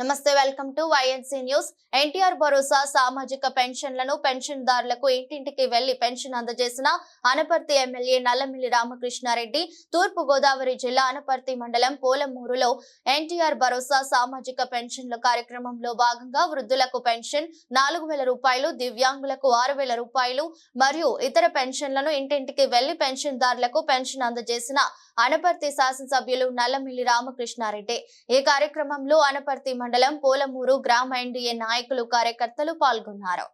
నమస్తే welcome to YNC news NTR భరోసా సామాజిక పెన్షన్లను పెన్షన్దారులకు ఇంటింటికి వెళ్ళి పెన్షన్ అందజేసిన అనపర్తి ఎమ్మెల్యే నల్లమిల్లి రామకృష్ణారెడ్డి తూర్పు గోదావరి జిల్లా అనపర్తి మండలం పోలమూరులో ఎన్టీఆర్ భరోసా సామాజిక పెన్షన్ల కార్యక్రమంలో భాగంగా వృద్ధులకు పెన్షన్ నాలుగు వేల రూపాయలు దివ్యాంగులకు ఆరు వేల రూపాయలు మరియు ఇతర పెన్షన్లను ఇంటింటికి వెళ్ళి పెన్షన్దారులకు పెన్షన్ అందజేసిన అనపర్తి శాసనసభ్యులు నల్లమిల్లి రామకృష్ణారెడ్డి. ఈ కార్యక్రమంలో అనపర్తి మండలం పోలమూరు గ్రామ ఎన్డీఏ నాయకులు కార్యకర్తలు పాల్గొన్నారు.